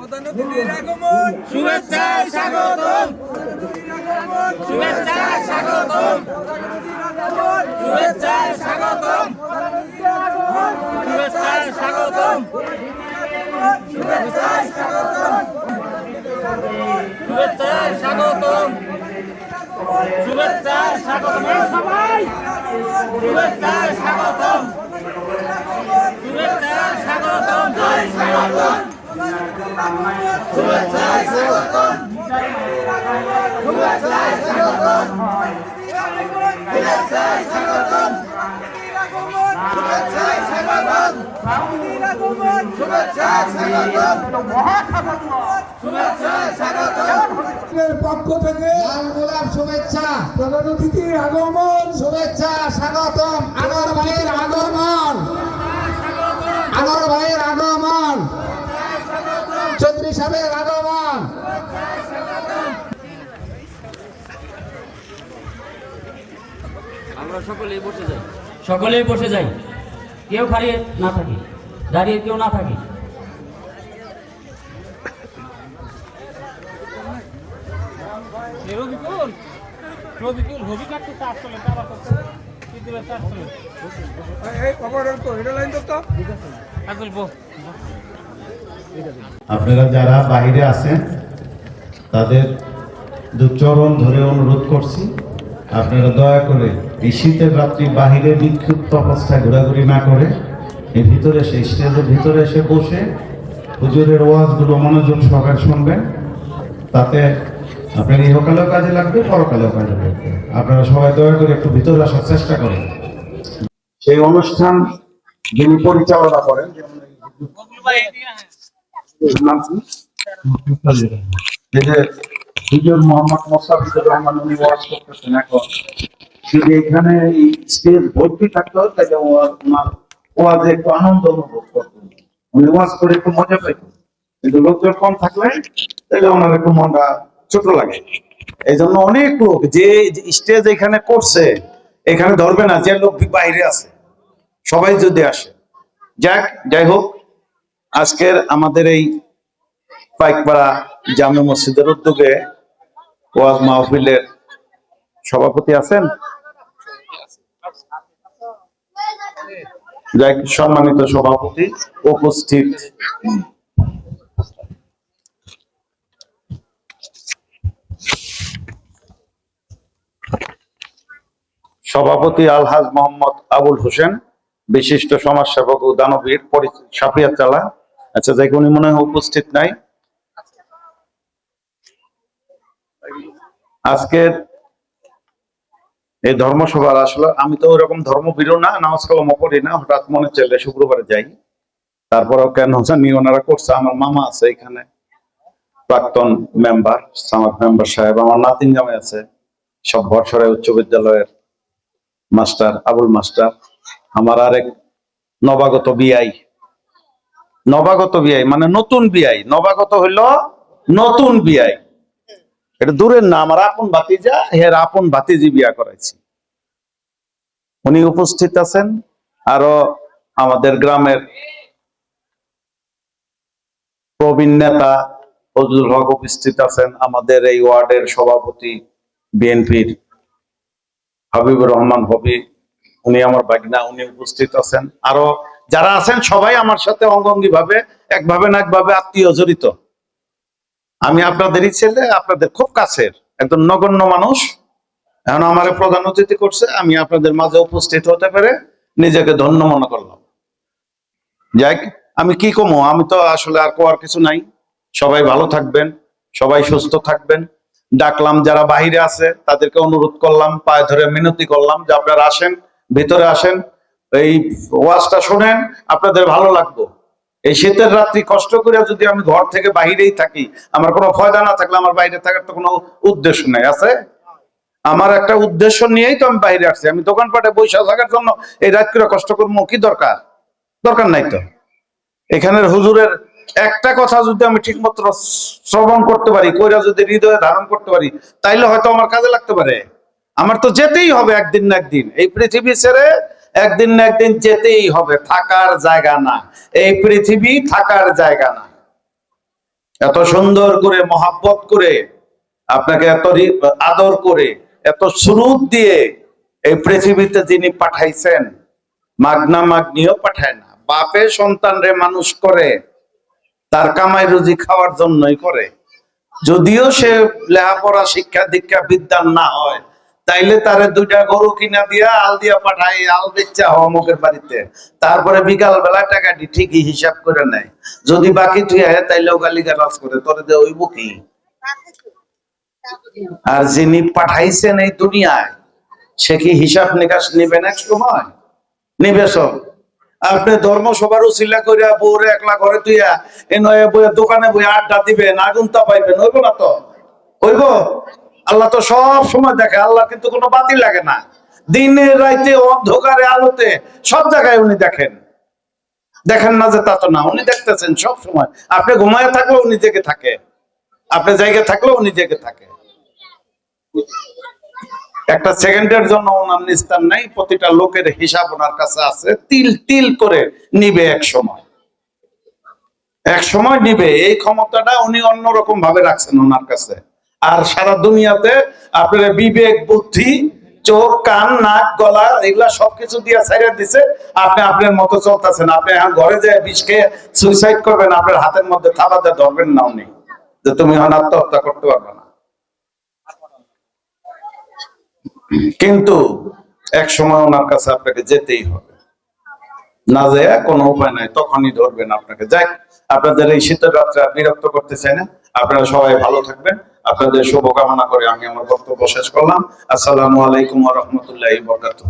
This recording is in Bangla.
প্রধান অতিথির আগমন শুভেচ্ছা, স্বাগতম। শুভেচ্ছা স্বাগতম। শুভেচ্ছা স্বাগতম। শুভেচ্ছা স্বাগতম। শুভেচ্ছা স্বাগতম। শুভেচ্ছা স্বাগতম। শুভেচ্ছা, স্বাগতম। সবাই শুভেচ্ছা, স্বাগতম। জয় স্বাগতম শুভেচ্ছা স্বাগতম শুভেচ্ছা স্বাগতম শুভেচ্ছা স্বাগতম শুভেচ্ছা স্বাগতম শুভেচ্ছা স্বাগতম শুভেচ্ছা স্বাগতম এর পক্ষ থেকে লাল গোলাপ শুভেচ্ছা। প্রধান অতিথির আগমন। শুভেচ্ছা স্বাগতম। আনোয়ার ভাইয়ের আগমন। আনোয়ার ভাইয়ের আগমন। চৌধুরী সাহেবের আগমন। আমরা সকলেই বসে যাই। সকলেই বসে যাই। কেউ খাড়িয়ে না থাকি দাঁড়িয়ে কেউ না থাকি। রবিকুল রবিকুল হবি কাটতে চাষ চলে আপনারা যারা বাইরে আছেন তাদের দুচরণ ধরে অনুরোধ করছি আপনারা দয়া করে এই শীতের রাত্রি বাহিরে বিক্ষিপ্ত অবস্থায় ঘোরাঘুরি না করে এর ভিতরে এসে, স্টেজের ভিতরে এসে বসে হুজুরের ওয়াজগুলো মনোযোগ সহকারে শুনবেন। তাতে আপনার ইহকালেও কাজে লাগবে, পরকালেও কাজে লাগবে। আপনারা সবাই দয়া করে একটু ভিতরে আসার চেষ্টা করেন। সেই অনুষ্ঠান যিনি পরিচালনা করেন যে হুজুর মোহাম্মদ মোস্তাফিজুর রহমান উনি ওয়াজ করতেছেন এখন। এখানে ভর্তি থাকতো, তাহলে ওনার একটু আনন্দ অনুভব করতেন উনি ওয়াজ করে একটু মজা কিন্তু লোকজন কম থাকলে, তাহলে ওনার একটু মনটা ছোট লাগে। এই জন্য অনেক লোক যে স্টেজ এখানে করছে, এখানে ধরবে না, যে লোক বাইরে আছে। সবাই যদি আসে। যাক, যাই হোক, আজকের আমাদের এই পাইকপাড়া জামে মসজিদের উদ্যোগে ওয়াজ মাহফিলের সভাপতি আছেন যাই সম্মানিত সভাপতি উপস্থিত। সভাপতি আলহাজ মোহাম্মদ আবুল হোসেন, বিশিষ্ট সমাজসেবক ও দানবীর সাফিয়া চালা আচ্ছা যাই উনি মনে হয় উপস্থিত নাই। আজকের এই ধর্মসভার আসলে আমি তো ওরকম ধর্মবীরও না, নামাজ কালামও পড়ি না। হঠাৎ মনে চলে শুক্রবারে যাই। তারপরেও কেন জানি ওনারা করছে। আমার মামা আছে এখানে, প্রাক্তন মেম্বার সামাদ মেম্বার সাহেব। আমার নাতিন জামাই আছে, সব ভরসরাই উচ্চ বিদ্যালয়ের মাস্টার, আবুল মাস্টার। আমার আরেক নবাগত বিআই। নবাগত বিআই মানে নতুন বিআই। নবাগত হইল নতুন বিআই। এটা দূরের না, আমার আপন ভাতিজা হের আপন ভাতিজি বিয়া করাইছি। উনি উপস্থিত আছেন, আরও আমাদের গ্রামের প্রবীণ নেতা ফজলুল হক উপস্থিত আছেন, আমাদের এই ওয়ার্ডের সভাপতি বিএনপির হাবিবুর রহমান হবি, উনি আমার বাগনা উনি উপস্থিত আছেন। আরও যারা আছেন, সবাই আমার সাথে অঙ্গঙ্গি ভাবে একভাবে না একভাবে আত্মীয় জড়িত। আমি আপনাদেরই ছেলে, আপনাদের খুব কাছের, একজন নগণ্য মানুষ। এখন আমার প্রধান অতিথি করছে, আমি আপনাদের মাঝে উপস্থিত হতে পেরে নিজেকে ধন্য মনে করলাম। যাই আমি কি কমো? আমি তো আসলে আর কোয়ার কিছু নাই। সবাই ভালো থাকবেন, সবাই সুস্থ থাকবেন। ডাকলাম যারা বাহিরে আছে, তাদেরকে অনুরোধ করলাম, পায়ে ধরে মিনতি করলাম যে আপনারা আসেন, ভিতরে আসেন। এই ওয়াজটা শোনেন, আপনাদের ভালো লাগবে। এই শীতের রাত্রি কষ্ট করে যদি আমি ঘর থেকে বাহিরেই থাকি, আমার কোনো ফয়দা না থাকলে আমার বাইরে থাকার তো কোনো উদ্দেশ্য নাই, আছে? আমার একটা উদ্দেশ্য নিয়েই তো আমি বাইরে আসছি। আমি দোকানপাটে বৈশা থাকার জন্য এই রাত করে কষ্ট করব কি দরকার? দরকার নাই তো। এখানের হুজুরের একটা কথা যদি আমি ঠিক মতো শ্রবণ করতে পারি, কইরা যদি হৃদয়ে ধারণ করতে পারি, তাইলে হয়তো আমার কাজে লাগতে পারে। আমার তো যেতেই হবে একদিন না একদিন। এই পৃথিবী ছেড়ে একদিন না একদিন যেতেই হবে, থাকার জায়গা না এই পৃথিবী থাকার জায়গা না এত সুন্দর করে, মহাব্বত করে, আপনাকে এত আদর করে, এত সুরুত দিয়ে এই পৃথিবীতে যিনি পাঠাইছেন, মাগনা মাগনিও পাঠায় না। বাপে সন্তানরে মানুষ করে, তার কামাই রুজি খাওয়ার জন্যই করে। যদিও সে লেখাপড়া শিক্ষা দীক্ষা বিদ্যান না হয় তাইলে তারে দুইটা গরু কিনা দিয়া আল দিয়া পাঠাই, আল বেচা অমুকের বাড়িতে। তারপরে বিকাল বেলা টাকাটি ঠিকই হিসাব করে নেয়। যদি বাকি তুই আয় তাইলেও গালি গালাজ করে। তোরে দে ওইব কি? আর যিনি পাঠাইছেন এই দুনিয়ায়, সে কি হিসাব নিকাশ নিবেন এক সময় নিবে সব। আপনি ধর্মসভার উচিলা করিয়া বউরে একলা ঘরে তুইয়া এ নয় বইয়া দোকানে বইয়া আড্ডা দিবেন, আগুন তাপাইবেন, হইব না তো? হইব? আল্লাহ তো সব সময় দেখে, আল্লাহ কিন্তু কোনো বাতিল লাগে না। দিনে রাইতে, অন্ধকারে, আলোতে, সব জায়গায় উনি দেখেন। দেখেন না যে তা তো না, উনি দেখতেছেন সব সময়। আপনি ঘুমায় থাকলেও উনি জেগে থাকে। আপনি জায়গায় থাকলেও উনি জেগে থাকে। একটা সেকেন্ডের জন্য ওনার নিস্তার নাই, প্রতিটা লোকের হিসাব ওনার কাছে আছে। তিল তিল করে নিবে এক সময়। এক সময় নিবে, এই ক্ষমতাটা উনি অন্যরকম ভাবে রাখছেন ওনার কাছে। আর সারা দুনিয়াতে আপনার বিবেক, বুদ্ধি, চোখ, কান, নাক, গলা, এগুলা সবকিছু দিয়ে ছাইড়ে দিছে। আপনি আপনার মতো চলতেছেন। আপনি এখন ঘরে যে বিষ খেয়ে সুইসাইড করবেন, আপনার হাতের মধ্যে থাবা দিয়ে ধরবেন না উনি। যে তুমি এখন আত্মহত্যা করতে পারবে না। কিন্তু এক সময় ওনার কাছে আপনাকে যেতেই হবে। না যায় কোনো উপায় নাই, তখনই ধরবেন আপনাকে। যাই, আপনাদের এই শীতের রাত্রে বিরক্ত করতে না। আপনারা সবাই ভালো থাকবেন। আপনাদের শুভকামনা করে আমি আমার বক্তব্য শেষ করলাম। আসসালামু আলাইকুম রহমতুল্লাহ বরকাতুহ।